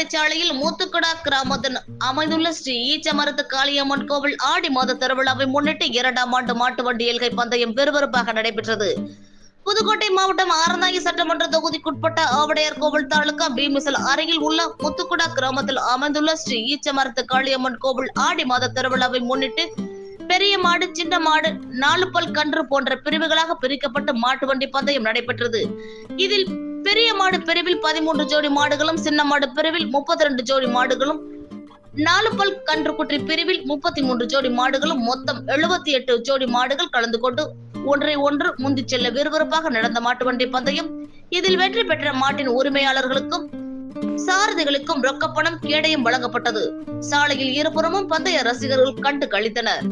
கடற்கரை சாலையில் மூத்துக்குடா கிராமத்தில் அமைந்துள்ள ஸ்ரீ ஈச்சமரத்து காளியம்மன் கோவில் ஆடி மாத திருவிழாவை முன்னிட்டு இரண்டாம் ஆண்டு மாட்டு வண்டி எல்கை பந்தயம் விறுவிறுப்பாக நடைபெற்றது. புதுக்கோட்டை மாவட்டம் ஆரந்தாங்கி சட்டமன்ற தொகுதிக்குட்பட்ட ஆவடையார் கோவில் தாலுகா பீமிசல் அருகில் உள்ள முத்துக்குடா கிராமத்தில் அமைந்துள்ள ஸ்ரீ ஈச்சமரத்து காளியம்மன் கோவில் ஆடி மாத திருவிழாவை முன்னிட்டு பெரிய மாடு சின்ன மாடு நாலு பல் கன்று போன்ற பிரிவுகளாக பிரிக்கப்பட்டு மாட்டு வண்டி பந்தயம் நடைபெற்றது. இதில் பெரிய மாடு பிரிவில் பதிமூன்று ஜோடி மாடுகளும் சின்ன மாடு பிரிவில் முப்பத்தி ரெண்டு ஜோடி மாடுகளும் நாலு பல் கன்றுக்குட்டி பிரிவில் முப்பத்தி மூன்று ஜோடி மாடுகளும் மொத்தம் எழுபத்தி எட்டு ஜோடி மாடுகள் கலந்து கொண்டு ஒன்றை ஒன்று முந்தி செல்ல விறுவிறுப்பாக நடந்த மாட்டு வண்டி பந்தயம். இதில் வெற்றி பெற்ற மாட்டின் உரிமையாளர்களுக்கும் சாரதிகளுக்கும் ரொக்கப்பணம் கேடயம் வழங்கப்பட்டது. சாலையில் இருபுறமும் பந்தய ரசிகர்கள் கண்டு கழித்தனர்